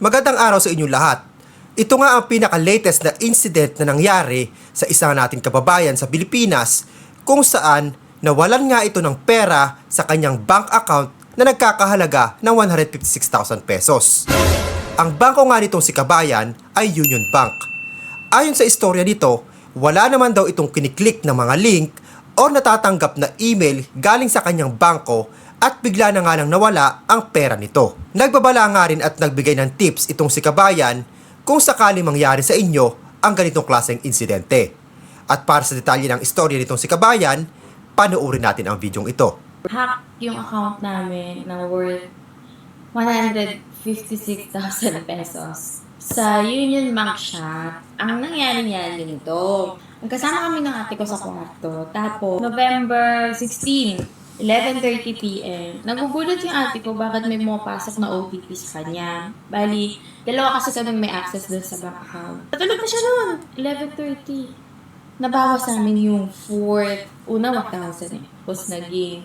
Magandang araw sa inyong lahat. Ito nga ang pinaka-latest na incident na nangyari sa isa nating kababayan sa Pilipinas kung saan nawalan nga ito ng pera sa kanyang bank account na nagkakahalaga ng 156,000 pesos. Ang bangko nga nitong si kabayan ay Union Bank. Ayon sa istorya nito, wala naman daw itong kiniklik ng mga link o natatanggap na email galing sa kanyang bangko at bigla na nga lang nawala ang pera nito. Nagbabala nga rin at nagbigay ng tips itong si kabayan kung sakali mangyari sa inyo ang ganitong klaseng insidente. At para sa detalye ng istorya nitong si kabayan, panoorin natin ang videong ito. hack yung account namin na worth 156,000 pesos. Sa Union Bank siya, ang nangyari niya ganito. Magkasama kami ng ate ko sa kwarto. Tapos, November 16, 11.30 p.m. Nagugulat yung ate ko bakit may pumapasok na OTP sa kanya. Bali, dalawa kasi kami may access dun sa bank account. Natulog na siya noon, 11.30 nabawas namin yung fourth, una 1,000 eh. Tapos naging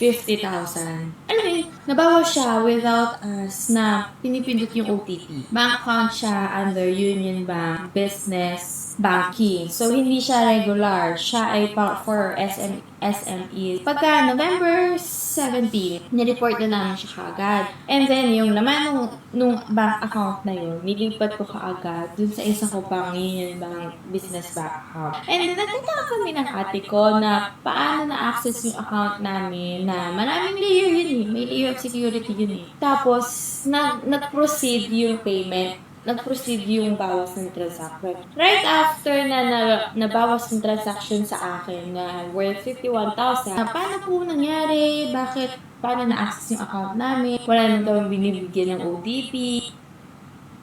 50,000. Alam yun, nabawas siya without us na pinipindot yung OTP. Bank account siya under Union Bank Business Banking. So, hindi siya regular. Siya ay for SM, SME. Pagka November 17, nireport na namin siya kaagad. And then, yung laman nung, nung bank account na yun, nilipat ko kaagad dun sa isa ko pang Union Bank Business Bank account. And then, nagtataka kami ng ate ko na paano na-access yung account namin na maraming layer yun eh. May layer of security yun eh. Tapos, nag, nag-proceed yung payment nag-proceed yung bawas ng transaction. Right after na, na nabawas yung transaction sa akin na worth 51,000, na paano po nangyari? Bakit? Paano na-access yung account namin? Wala nang daw binibigyan ng OTP.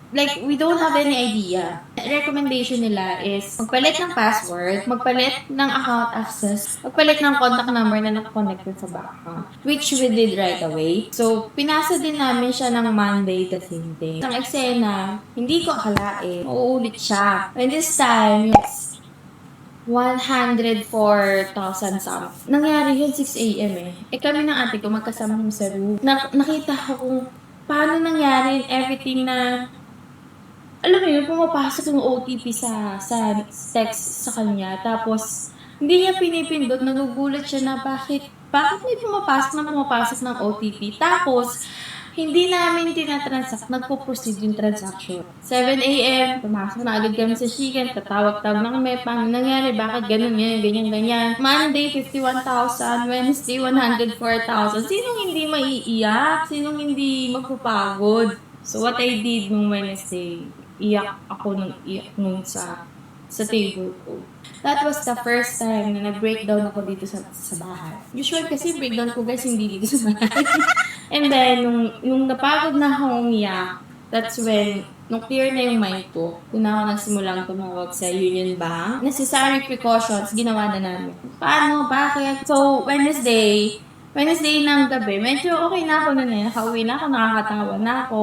Like, we don't have any idea. Recommendation nila is magpalit ng password, magpalit ng account access, magpalit ng contact number na nakakonnected sa bank account. Which we did right away. So, pinasa din namin siya ng Monday the same day. Ang eksena, hindi ko akalain, mauulit siya. And this time, it's 104,000 something. Nangyari yun 6 a.m. eh. Eh kami ng ate ko magkasama kami sa room. Na- nakita ko kung paano nangyari everything na alam mo yun, pumapasok yung OTP sa, sa text sa kanya. Tapos, hindi niya pinipindot, nagugulat siya na bakit, bakit may pumapasok na pumapasok ng OTP. Tapos, hindi namin tinatransact, nagpo-proceed yung transaction. 7 a.m., pumasok na agad kami sa chicken, tatawag-tawag na kami, paano nangyari, bakit ganun yan, ganyan, ganyan. Monday, 51,000, Wednesday, 104,000. Sinong hindi maiiyak? Sinong hindi magpapagod? So, what I did nung Wednesday, iyak ako nung iyak nung sa sa table ko. That was the first time na nag-breakdown ako dito sa, sa bahay. Usual kasi breakdown ko guys hindi dito sa bahay. And then, nung, nung napagod na ako umiyak, that's when, nung clear na yung mind ko, na ako nagsimulang tumawag sa Union Bank, necessary precautions, ginawa na namin. Paano? Bakit? So, Wednesday, Wednesday ng gabi, medyo okay na ako nun eh. Nakauwi na ako, nakakatawa na ako.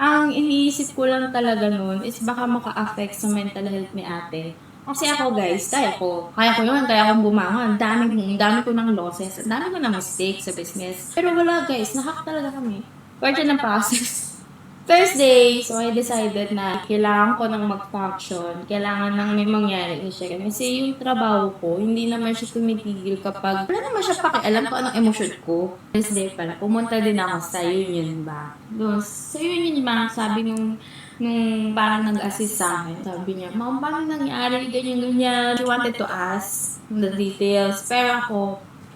Ang iniisip ko lang talaga nun is baka maka-affect sa mental health ni ate. Kasi ako guys, kaya ko. Kaya ko yun, kaya akong bumangon. Ang dami, ang dami ko ng losses. Ang dami ko ng mistakes sa business. Pero wala guys, nakak talaga kami. Part ng process. Thursday, so I decided na kailangan ko nang mag-function. Kailangan nang may mangyari na siya. Kasi yung trabaho ko, hindi naman siya tumitigil kapag wala naman siya pakialam kung anong emosyon ko. Thursday pala, pumunta din ako sa Union Bank. Doon, sa Union Bank, sabi nung nung parang nag-assist sa akin, sabi niya, Ma'am, paano nangyari? Ganyan, ganyan. She wanted to ask the details. Pero ako,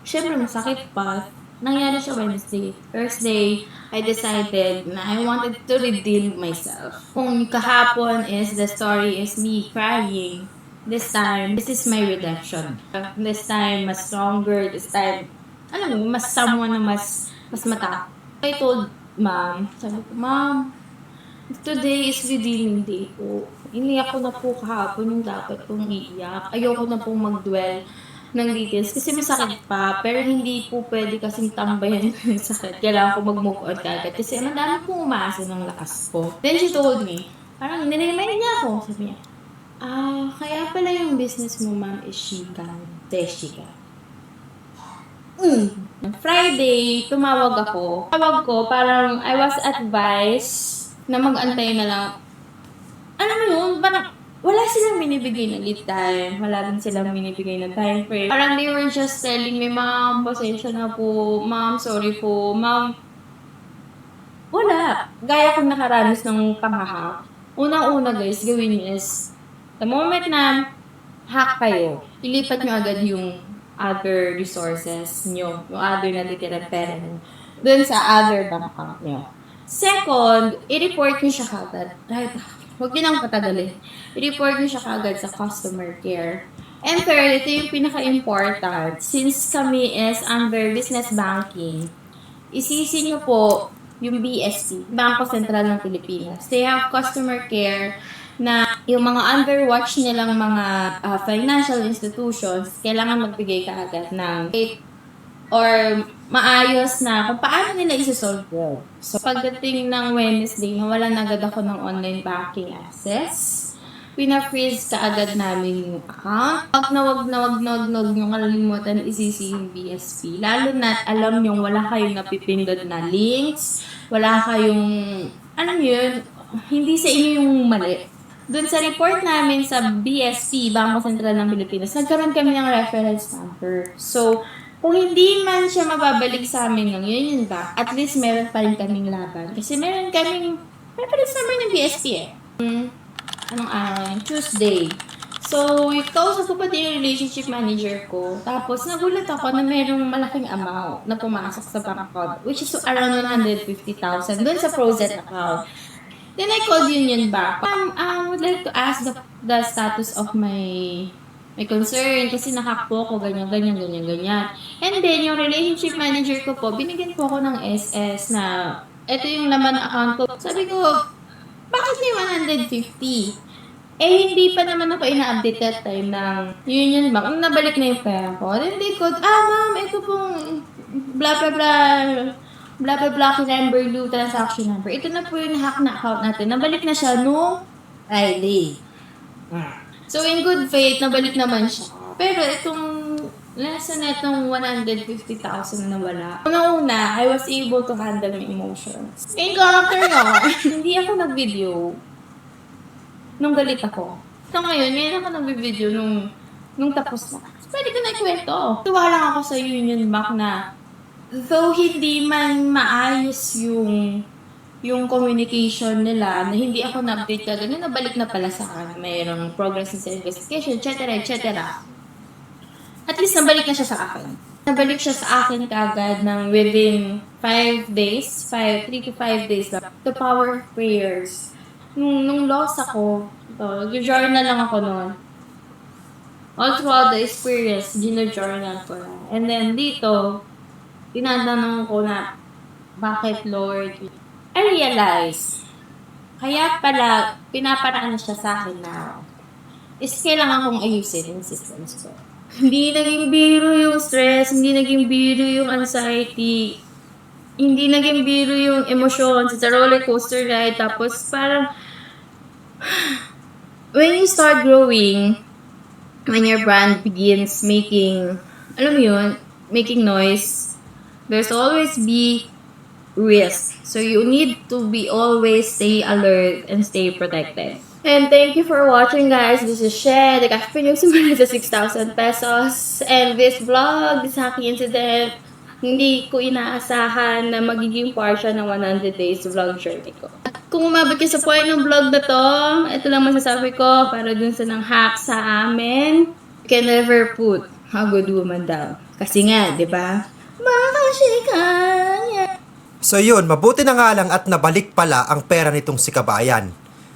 syempre masakit pa. Nangyari siya Wednesday. Thursday, I decided na I wanted to redeem myself. Kung kahapon is the story is me crying, this time, this is my redemption. This time, mas stronger. This time, alam mo, mas someone na mas, mas mata. I told mom, sabi ko, mom, today is redeeming day ko. Iniyak ko na po kahapon yung dapat kong iiyak. Ayoko na pong mag-dwell ng details kasi masakit pa pero hindi po pwede kasing tambayan yung sakit. Kailangan ko mag-move on kagad kasi madami pong umaasa ng lakas ko. Then she told me, parang niremind niya ako. Sabi niya, ah, kaya pala yung business mo ma'am is Shika. Teshika. Mm. Friday, tumawag ako. Tawag ko, parang I was advised na mag-antay na lang. Alam mo yun, parang wala silang binibigay na lead time. Wala rin silang binibigay na time frame. Parang they were just telling me, Ma'am, pasensya na po. Ma'am, sorry po. Ma'am, wala. Gaya kong nakaranas ng panghahack. Unang-una guys, gawin niyo is, the moment na hack kayo, ilipat nyo agad yung other resources nyo, yung other na titirang pera nyo, dun sa other bank account nyo. Second, i-report nyo siya kagad. Right, huwag nyo nang patagalin. I-report nyo siya kagad sa customer care. And third, ito yung pinaka-important. Since kami is under business banking, isisi nyo po yung BSP, Bangko Sentral ng Pilipinas. They have customer care na yung mga underwatch nilang mga ah, financial institutions, kailangan magbigay ka agad ng rate or maayos na kung paano nila isa-solve yun. So, pagdating ng Wednesday, nawalan agad ako ng online banking access. Pina-freeze ka agad namin yung account. Wag na wag na wag na wag na wag nyo kalalimutan isisi yung BSP. Lalo na alam nyo wala kayong napipindot na links, wala kayong, alam nyo yun, hindi sa inyo yung mali. Doon sa report namin sa BSP, Bangko Sentral ng Pilipinas, nagkaroon kami ng reference number. So, kung hindi man siya mababalik sa amin ng yun yun ba, at least meron pa rin kaming laban. Kasi meron kaming reference number ng BSP eh. Hmm, anong araw yun? Tuesday. So, kausap ko pati yung relationship manager ko. Tapos, nagulat ako na merong malaking amount na pumasok sa bank account, which is around 150,000 doon sa Proset account. Then I called Union Bank. Um, I would like to ask the, the status of my my concern kasi nakack po ako ganyan, ganyan, ganyan, ganyan. And then, yung relationship manager ko po, binigyan po ako ng SS na ito yung laman ng account ko. Sabi ko, bakit may 150? Eh, hindi pa naman ako ina-update that time ng Union Bank. Ang nabalik na yung pera ko. They could, ah ma'am, ito pong blah blah blah blah blah blah number new transaction number. Ito na po yung hack na account natin. Nabalik na siya no Friday. So in good faith, nabalik naman siya. Pero itong lesson na itong 150,000 na wala. Una-una, I was able to handle my emotions. In character nga, hindi ako nag-video nung galit ako. So ngayon, ngayon ako nag-video nung, nung tapos na. Pwede ko na ikwento. Tuwa lang ako sa Union Bank na though hindi man maayos yung yung communication nila na hindi ako na-update ka ganun, nabalik na pala sa akin. Mayroong progress sa investigation, etc. etc. At least nabalik na siya sa akin. Nabalik siya sa akin kagad ng within 5 days, 5, 3 to 5 days lang. The power of prayers. Nung, nung loss ako, ito, journal lang ako noon. All throughout the experience, gino-journal ko lang. And then dito, tinatanong ko na, bakit Lord? I realize, kaya pala, pinaparaan siya sa akin na, is kailangan kong ayusin yung systems ko. Hindi naging biro yung stress, hindi naging biro yung anxiety, hindi naging biro yung emotions, it's a roller coaster ride, tapos parang, when you start growing, when your brand begins making, alam mo yun, making noise, there's always be risk. So you need to be always stay alert and stay protected. And thank you for watching guys. This is Shed. Nag-after yung simula sa 6,000 pesos. And this vlog, this happy incident, hindi ko inaasahan na magiging part siya ng 100 days vlog journey ko. At kung umabot ka sa point ng vlog na to, ito lang masasabi ko para dun sa nang hack sa amin. You can never put a good woman down. Kasi nga, di ba? Makashika So yun, mabuti na nga lang at nabalik pala ang pera nitong si Kabayan.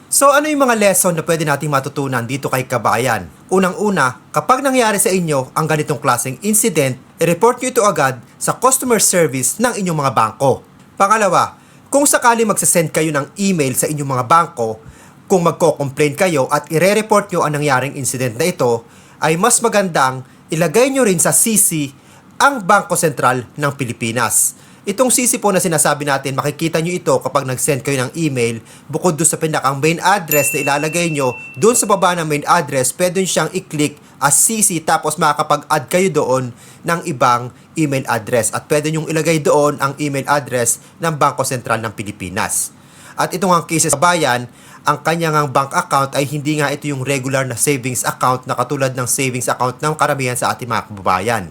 So ano yung mga lesson na pwede nating matutunan dito kay Kabayan? Unang-una, kapag nangyari sa inyo ang ganitong klaseng incident, i-report nyo ito agad sa customer service ng inyong mga bangko. Pangalawa, kung sakali magsasend kayo ng email sa inyong mga bangko, kung magko-complain kayo at ire-report nyo ang nangyaring incident na ito, ay mas magandang ilagay nyo rin sa CC ang Bangko Sentral ng Pilipinas. Itong CC po na sinasabi natin, makikita nyo ito kapag nag-send kayo ng email. Bukod doon sa pinakang main address na ilalagay nyo, doon sa baba ng main address, pwede nyo siyang i-click as CC tapos makakapag-add kayo doon ng ibang email address. At pwede nyo ilagay doon ang email address ng Bangko Sentral ng Pilipinas. At ito nga cases sa bayan, ang kanyang ang bank account ay hindi nga ito yung regular na savings account na katulad ng savings account ng karamihan sa ating mga kababayan.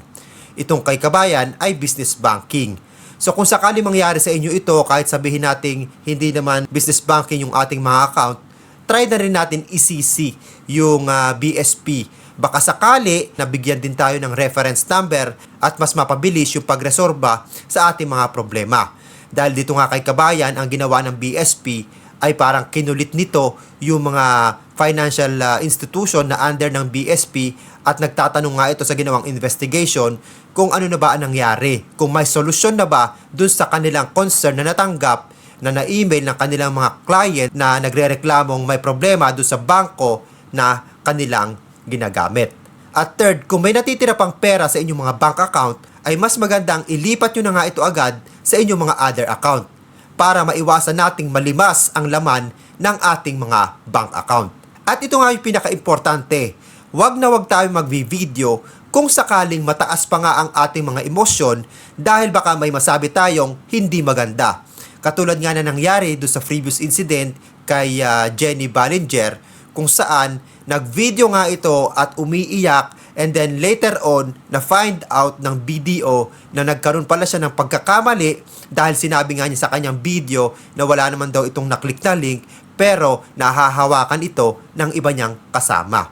Itong kay kabayan ay business banking. So kung sakali mangyari sa inyo ito, kahit sabihin nating hindi naman business banking yung ating mga account, try na rin natin i-CC yung ah, BSP. Baka sakali nabigyan din tayo ng reference number at mas mapabilis yung pagresolba sa ating mga problema. Dahil dito nga kay Kabayan, ang ginawa ng BSP ay parang kinulit nito yung mga financial ah, institution na under ng BSP at nagtatanong nga ito sa ginawang investigation kung ano na ba ang nangyari, kung may solusyon na ba dun sa kanilang concern na natanggap na na-email ng kanilang mga client na nagre-reklamong may problema doon sa bangko na kanilang ginagamit. At third, kung may natitira pang pera sa inyong mga bank account, ay mas magandang ilipat nyo na nga ito agad sa inyong mga other account para maiwasan nating malimas ang laman ng ating mga bank account. At ito nga yung pinaka-importante, wag na wag tayo magvi-video kung sakaling mataas pa nga ang ating mga emosyon dahil baka may masabi tayong hindi maganda. Katulad nga na nangyari do sa previous incident kay ah, Jenny Ballinger kung saan nag-video nga ito at umiiyak and then later on na find out ng BDO na nagkaroon pala siya ng pagkakamali dahil sinabi nga niya sa kanyang video na wala naman daw itong naklik na link pero nahahawakan ito ng iba niyang kasama.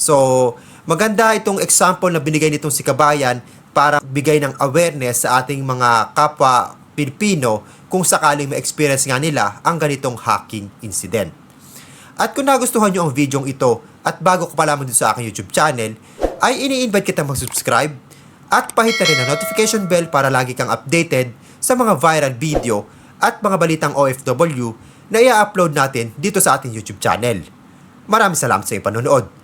So, maganda itong example na binigay nitong si Kabayan para bigay ng awareness sa ating mga kapwa Pilipino kung sakaling ma-experience nga nila ang ganitong hacking incident. At kung nagustuhan nyo ang video ito at bago ko pa lamang din sa aking YouTube channel, ay ini-invite kita mag-subscribe at pahit na rin ang notification bell para lagi kang updated sa mga viral video at mga balitang OFW na i-upload natin dito sa ating YouTube channel. Maraming salamat sa iyong panonood.